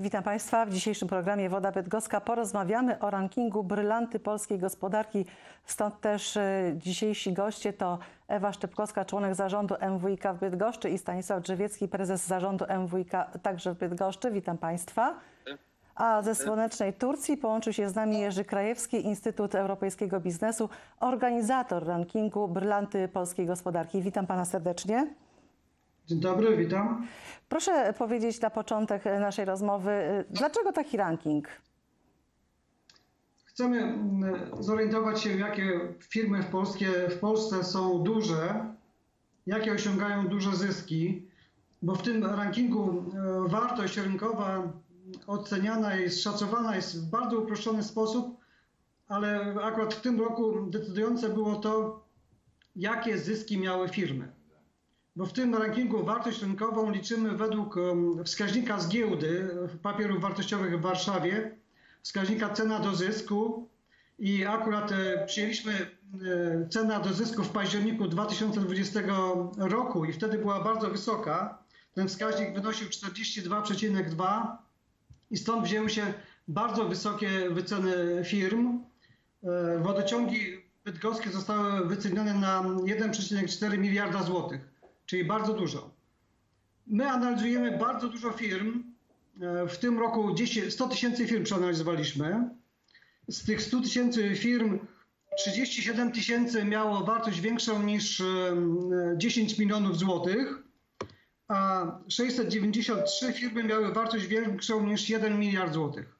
Witam Państwa. W dzisiejszym programie Woda Bydgoska porozmawiamy o rankingu brylanty polskiej gospodarki. Stąd też e, dzisiejsi goście to Ewa Szczepkowska, członek zarządu MWiK w Bydgoszczy i Stanisław Drzewiecki, prezes zarządu MWiK także w Bydgoszczy. Witam Państwa. A ze słonecznej Turcji połączył się z nami Jerzy Krajewski, Instytut Europejskiego Biznesu, organizator rankingu brylanty polskiej gospodarki. Witam Pana serdecznie. Dzień dobry, witam. Proszę powiedzieć na początek naszej rozmowy, y, dlaczego taki ranking? Chcemy mm, zorientować się, jakie firmy w, polskie, w Polsce są duże, jakie osiągają duże zyski, bo w tym rankingu e, wartość rynkowa oceniana jest, szacowana jest w bardzo uproszczony sposób, ale akurat w tym roku decydujące było to, jakie zyski miały firmy. Bo w tym rankingu wartość rynkową liczymy według wskaźnika z giełdy papierów wartościowych w Warszawie, wskaźnika cena do zysku i akurat e, przyjęliśmy e, cena do zysku w październiku 2020 roku i wtedy była bardzo wysoka. Ten wskaźnik wynosił 42,2 i stąd wzięły się bardzo wysokie wyceny firm. E, Wodociągi bydgoskie zostały wycenione na 1,4 miliarda złotych, czyli bardzo dużo. My analizujemy bardzo dużo firm. E, W tym roku 10, 100 tysięcy firm przeanalizowaliśmy. Z tych 100 tysięcy firm 37 tysięcy miało wartość większą niż e, 10 milionów złotych, a 693 firmy miały wartość większą niż 1 miliard złotych.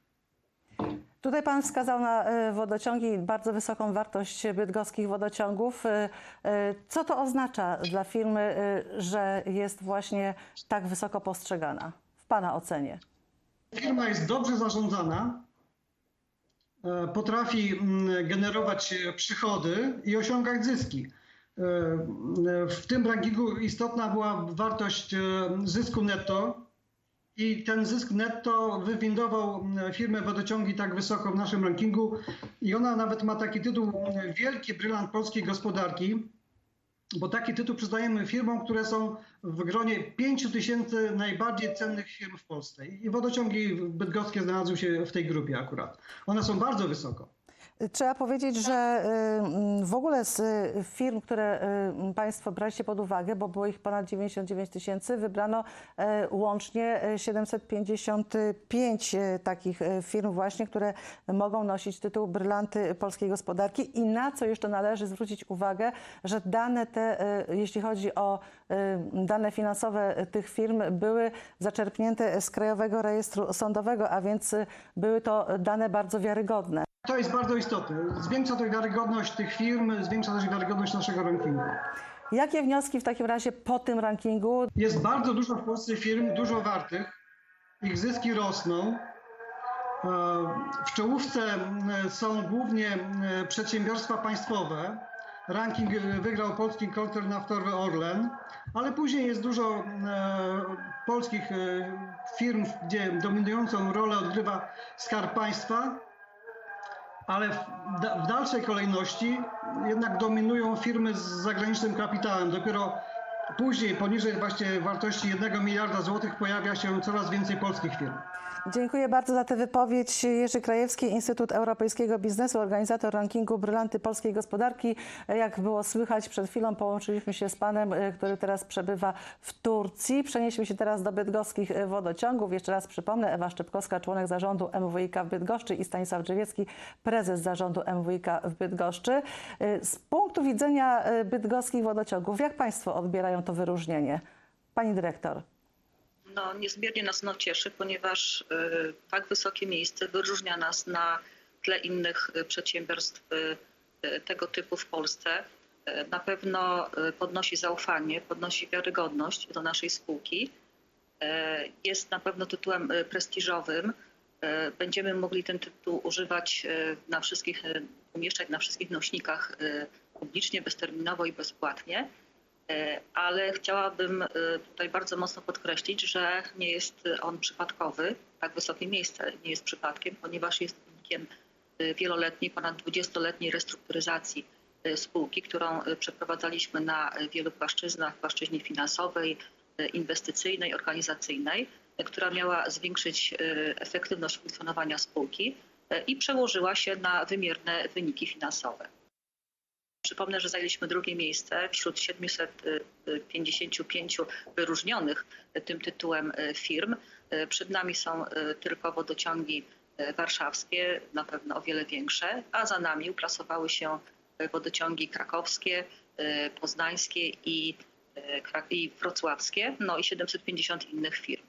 Tutaj Pan wskazał na y, wodociągi, bardzo wysoką wartość bydgoskich wodociągów. Y, y, Co to oznacza dla firmy, że jest właśnie tak wysoko postrzegana w Pana ocenie? Firma jest dobrze zarządzana, e, potrafi mm, generować e, przychody i osiągać zyski. E, e, W tym rankingu istotna była wartość e, zysku netto i ten zysk netto wywindował mm, firmę wodociągi tak wysoko w naszym rankingu i ona nawet ma taki tytuł mm, Wielki Brylant Polskiej Gospodarki, bo taki tytuł przyznajemy firmom, które są w gronie 5 tysięcy najbardziej cennych firm w Polsce. I wodociągi bydgoskie znalazły się w tej grupie akurat. One są bardzo wysoko. Trzeba powiedzieć, że y, w ogóle z y, firm, które y, Państwo braliście pod uwagę, bo było ich ponad 99 tysięcy, wybrano łącznie y, 755 y, takich firm właśnie, które mogą nosić tytuł Brylanty Polskiej Gospodarki i na co jeszcze należy zwrócić uwagę, że dane te, jeśli chodzi o dane finansowe tych firm, były zaczerpnięte z Krajowego Rejestru Sądowego, a więc były to dane bardzo wiarygodne. To jest bardzo istotne. Zwiększa to wiarygodność tych firm, zwiększa też wiarygodność naszego rankingu. Jakie wnioski w takim razie po tym rankingu? Jest bardzo dużo w Polsce firm, dużo wartych. Ich zyski rosną. E, W czołówce m, są głównie m, przedsiębiorstwa państwowe. Ranking e, wygrał polski koncern naftowy Orlen, ale później jest dużo e, polskich e, firm, gdzie dominującą rolę odgrywa Skarb Państwa, ale w, da- w dalszej kolejności jednak dominują firmy z zagranicznym kapitałem. Dopiero później, poniżej właśnie wartości 1 miliarda złotych, pojawia się coraz więcej polskich firm. Dziękuję bardzo za tę wypowiedź. Jerzy Krajewski, Instytut Europejskiego Biznesu, organizator rankingu Brylanty Polskiej Gospodarki. Jak było słychać, przed chwilą połączyliśmy się z panem, e, który teraz przebywa w Turcji. Przenieśmy się teraz do bydgoskich e, wodociągów. Jeszcze raz przypomnę, Ewa Szczepkowska, członek zarządu MWiK w Bydgoszczy i Stanisław Drzewiecki, prezes zarządu MWiK w Bydgoszczy. E, Z punktu widzenia bydgoskich wodociągów, jak państwo odbierają to wyróżnienie? Pani dyrektor. No, niezmiernie nas ono cieszy, ponieważ y, tak wysokie miejsce wyróżnia nas na tle innych y, przedsiębiorstw y, tego typu w Polsce. Y, Na pewno podnosi zaufanie, podnosi wiarygodność do naszej spółki. Jest na pewno tytułem prestiżowym. Będziemy mogli ten tytuł używać na wszystkich, umieszczać na wszystkich nośnikach publicznie, bezterminowo i bezpłatnie. E, ale chciałabym e, tutaj bardzo mocno podkreślić, że nie jest on przypadkowy. Tak wysokie miejsce nie jest przypadkiem, ponieważ jest wynikiem e, wieloletniej, ponad 20-letniej restrukturyzacji spółki, którą przeprowadzaliśmy na wielu płaszczyznach, płaszczyźnie finansowej, inwestycyjnej, organizacyjnej. która miała zwiększyć efektywność funkcjonowania spółki i przełożyła się na wymierne wyniki finansowe. Przypomnę, że zajęliśmy drugie miejsce wśród 755 wyróżnionych tym tytułem e, firm. E, Przed nami są e, tylko wodociągi warszawskie, na pewno o wiele większe, a za nami uplasowały się wodociągi krakowskie, poznańskie i, wrocławskie, no i 750 innych firm.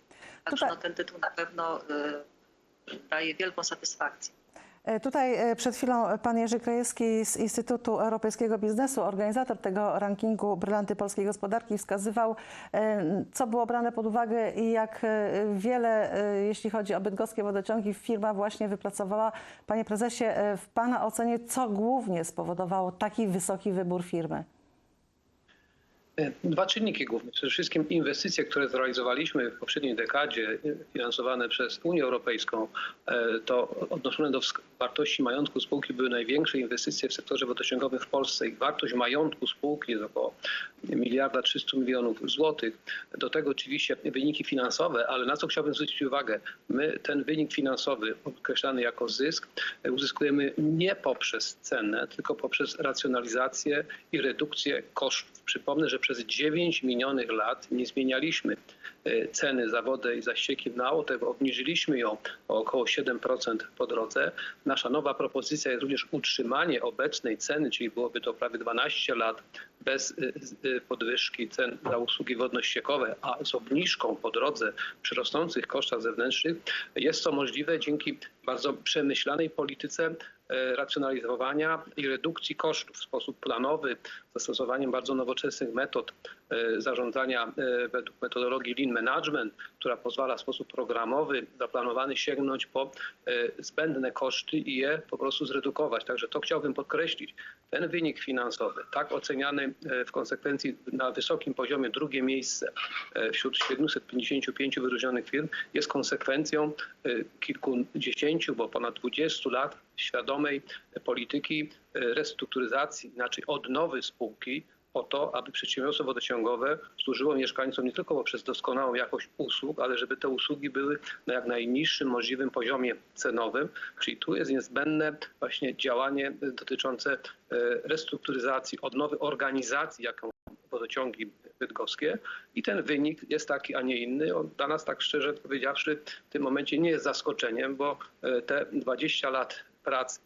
Także no, ten tytuł na pewno daje wielką satysfakcję. E, Tutaj e, przed chwilą pan Jerzy Krajewski z Instytutu Europejskiego Biznesu, organizator tego rankingu Brylanty Polskiej Gospodarki, wskazywał, e, co było brane pod uwagę i jak wiele, jeśli chodzi o bydgoskie wodociągi, firma właśnie wypracowała. Panie prezesie, w pana ocenie, co głównie spowodowało taki wysoki wybór firmy? Dwa czynniki główne. Przede wszystkim inwestycje, które zrealizowaliśmy w poprzedniej dekadzie, finansowane przez Unię Europejską, to odnoszone do wartości majątku spółki były największe inwestycje w sektorze wodociągowym w Polsce. Wartość majątku spółki jest około miliarda 300 milionów złotych. Do tego oczywiście wyniki finansowe, ale na co chciałbym zwrócić uwagę, my ten wynik finansowy określany jako zysk uzyskujemy nie poprzez cenę, tylko poprzez racjonalizację i redukcję kosztów. Przypomnę, że przez 9 minionych lat nie zmienialiśmy e, ceny za wodę i za ścieki nało, tego obniżyliśmy ją o około 7% po drodze. Nasza nowa propozycja jest również utrzymanie obecnej ceny, czyli byłoby to prawie 12 lat bez y, y, podwyżki cen za usługi wodno-ściekowe, a z obniżką po drodze przy rosnących kosztach zewnętrznych. Jest to możliwe dzięki bardzo przemyślanej polityce e, racjonalizowania i redukcji kosztów w sposób planowy, zastosowaniem bardzo nowoczesnych metod zarządzania według metodologii Lean Management, która pozwala w sposób programowy, zaplanowany sięgnąć po zbędne koszty i je po prostu zredukować. Także to chciałbym podkreślić. Ten wynik finansowy, tak oceniany e, w konsekwencji na wysokim poziomie drugie miejsce e, wśród 755 wyróżnionych firm, jest konsekwencją e, kilkudziesięciu, bo ponad 20 lat świadomej polityki restrukturyzacji, inaczej odnowy spółki, po to, aby przedsiębiorstwo wodociągowe służyło mieszkańcom nie tylko poprzez doskonałą jakość usług, ale żeby te usługi były na jak najniższym możliwym poziomie cenowym. Czyli tu jest niezbędne właśnie działanie dotyczące e, restrukturyzacji, odnowy organizacji, jaką wodociągi bydgoskie i ten wynik jest taki, a nie inny. On dla nas, tak szczerze powiedziawszy, w tym momencie nie jest zaskoczeniem, bo e, te 20 lat pracy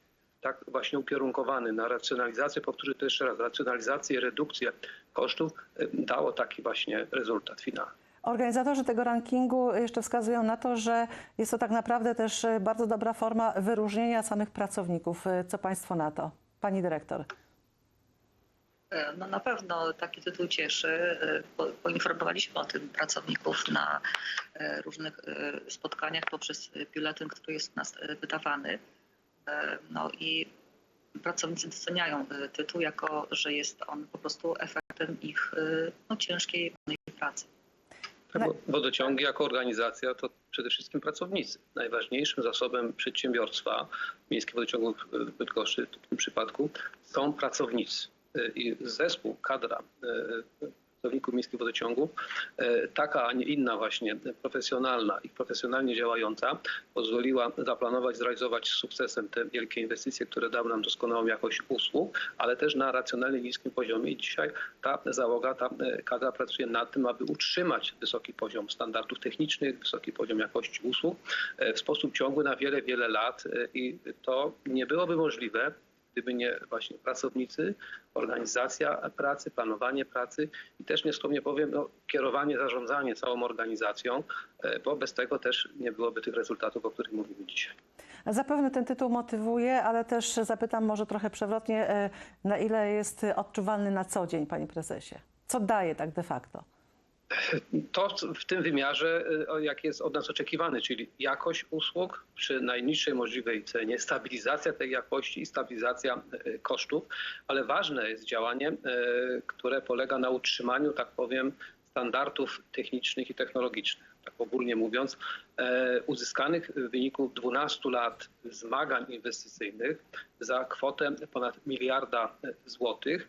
tak właśnie ukierunkowany na racjonalizację, powtórzę to jeszcze raz, racjonalizację i redukcję kosztów e, dało taki właśnie rezultat finalny. Organizatorzy tego rankingu jeszcze wskazują na to, że jest to tak naprawdę też e, bardzo dobra forma wyróżnienia samych pracowników. E, Co państwo na to? Pani dyrektor. E, No na pewno taki tytuł cieszy. E, po- Poinformowaliśmy o tym pracowników na e, różnych spotkaniach poprzez biuletyn, który jest u nas wydawany. E, No i pracownicy doceniają e, tytuł jako, że jest on po prostu efektem ich e, no, ciężkiej pracy. Tak, Wodociągi jako organizacja to przede wszystkim pracownicy. Najważniejszym zasobem przedsiębiorstwa Miejskich Wodociągów w Bydgoszczy w tym przypadku są pracownicy. I zespół, kadra pracowników miejskich wodociągów, y, taka, a nie inna właśnie, profesjonalna i profesjonalnie działająca, pozwoliła zaplanować, zrealizować z sukcesem te wielkie inwestycje, które dały nam doskonałą jakość usług, ale też na racjonalnie niskim poziomie. I dzisiaj ta załoga, ta e, kadra pracuje nad tym, aby utrzymać wysoki poziom standardów technicznych, wysoki poziom jakości usług e, w sposób ciągły na wiele, wiele lat. E, I to nie byłoby możliwe, gdyby nie właśnie pracownicy, organizacja pracy, planowanie pracy i też nieskromnie powiem, no, kierowanie, zarządzanie całą organizacją, e, bo bez tego też nie byłoby tych rezultatów, o których mówimy dzisiaj. Zapewne ten tytuł motywuje, ale też zapytam może trochę przewrotnie, e, na ile jest odczuwalny na co dzień, panie prezesie? Co daje tak de facto? To w tym wymiarze, y, jak jest od nas oczekiwane, czyli jakość usług przy najniższej możliwej cenie, stabilizacja tej jakości i stabilizacja y, kosztów, ale ważne jest działanie, y, które polega na utrzymaniu, tak powiem, standardów technicznych i technologicznych. Tak ogólnie mówiąc, uzyskanych w wyniku 12 lat zmagań inwestycyjnych za kwotę ponad miliarda złotych.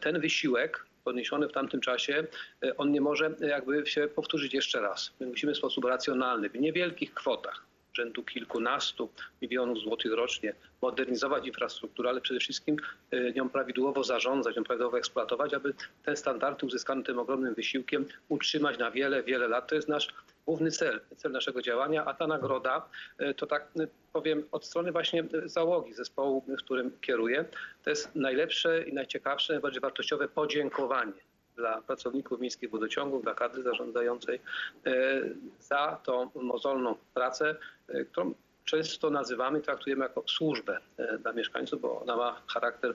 Ten wysiłek poniesiony w tamtym czasie, e, on nie może jakby się powtórzyć jeszcze raz. My musimy w sposób racjonalny, w niewielkich kwotach, rzędu kilkunastu milionów złotych rocznie, modernizować infrastrukturę, ale przede wszystkim e, nią prawidłowo zarządzać, nią prawidłowo eksploatować, aby te standardy uzyskane tym ogromnym wysiłkiem utrzymać na wiele, wiele lat. To jest nasz główny cel, cel naszego działania, a ta nagroda e, to tak e, powiem od strony właśnie e, załogi zespołu, w którym kieruję, to jest najlepsze i najciekawsze, najbardziej wartościowe podziękowanie dla pracowników miejskich wodociągów, dla kadry zarządzającej za tą mozolną pracę, którą często nazywamy, traktujemy jako służbę dla mieszkańców, bo ona ma charakter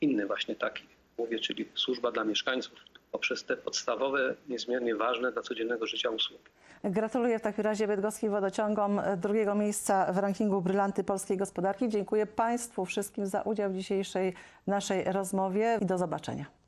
inny właśnie taki, mówię, czyli służba dla mieszkańców poprzez te podstawowe, niezmiernie ważne dla codziennego życia usługi. Gratuluję w takim razie bydgoskim wodociągom drugiego miejsca w rankingu Brylanty polskiej gospodarki. Dziękuję Państwu wszystkim za udział w dzisiejszej naszej rozmowie i do zobaczenia.